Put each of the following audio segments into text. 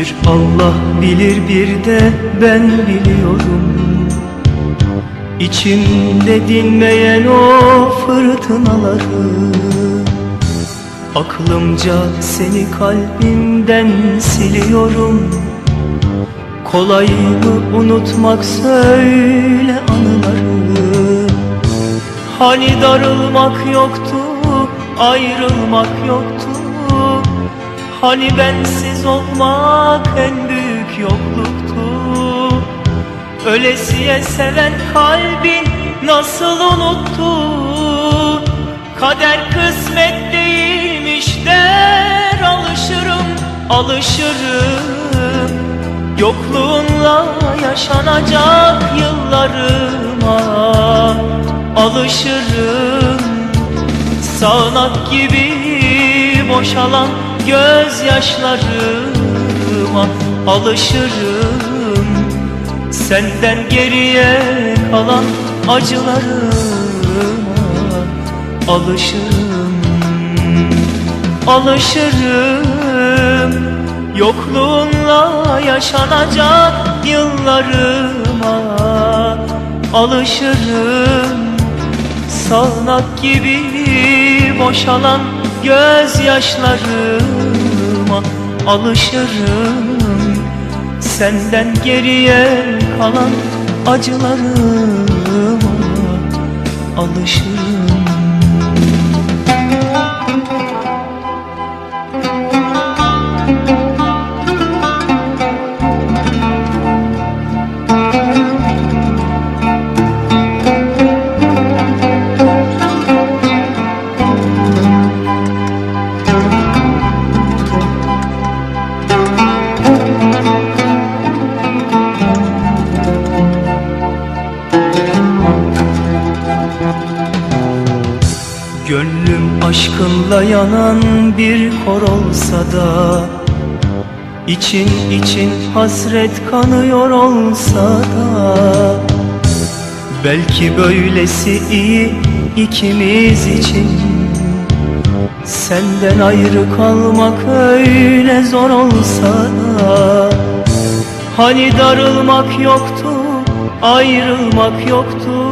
Bir Allah bilir bir de ben biliyorum. İçimde dinmeyen o fırtınaları. Aklımca seni kalbimden siliyorum. Kolay mı unutmak söyle anıları. Hani darılmak yoktu, ayrılmak yoktu Hani bensiz olmak en büyük yokluktu. Ölesiye seven kalbin nasıl unuttu? Kader kısmet değilmiş der alışırım, alışırım. Yokluğunla yaşanacak yıllarıma alışırım. Sağanak gibi boşalan gözyaşlarıma alışırım. Senden geriye kalan acılarıma alışırım. Alışırım. Yokluğunla yaşanacak yıllarıma Alışırım. Sağanak gibi boşalan gözyaşlarıma Alışırım. Senden geriye kalan acılarıma Alışırım aşkınla yanan bir kor olsa da için için hasret kanıyor olsa da Belki böylesi iyi ikimiz için. Senden ayrı kalmak öyle zor olsa da Hani darılmak yoktu, ayrılmak yoktu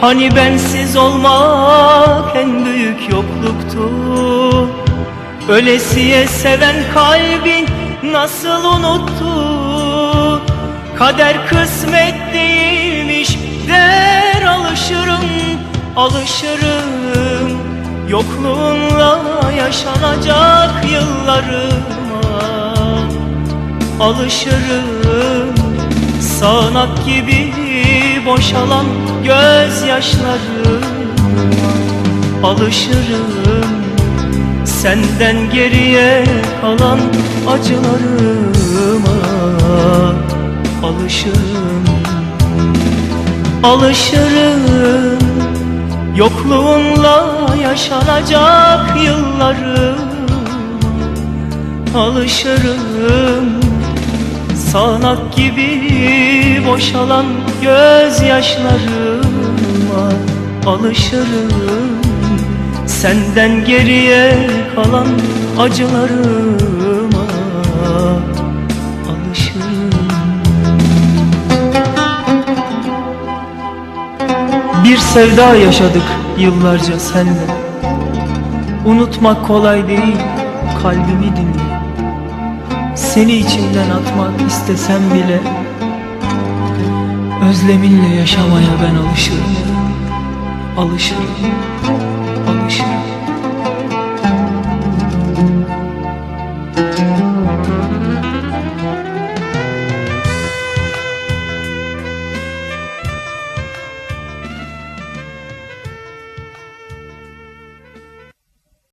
Hani bensiz olmak en büyük yokluktu Ölesiye seven kalbin nasıl unuttu Kader kısmet değilmiş der alışırım Alışırım. Yokluğunla yaşanacak yıllarıma Alışırım. Sağanak gibi boşalan gözyaşlarıma Alışırım senden geriye kalan acılarıma. Alışırım Alışırım. Yokluğunla yaşanacak yıllarım. Alışırım Sağanak gibi boşalan gözyaşlarıma Alışırım. Senden geriye kalan acılarıma Alışırım. Bir sevda yaşadık yıllarca senle Unutmak kolay değil kalbimi dinle Seni içimden atmak istesem bile Özleminle yaşamaya ben alışırım. Alışırım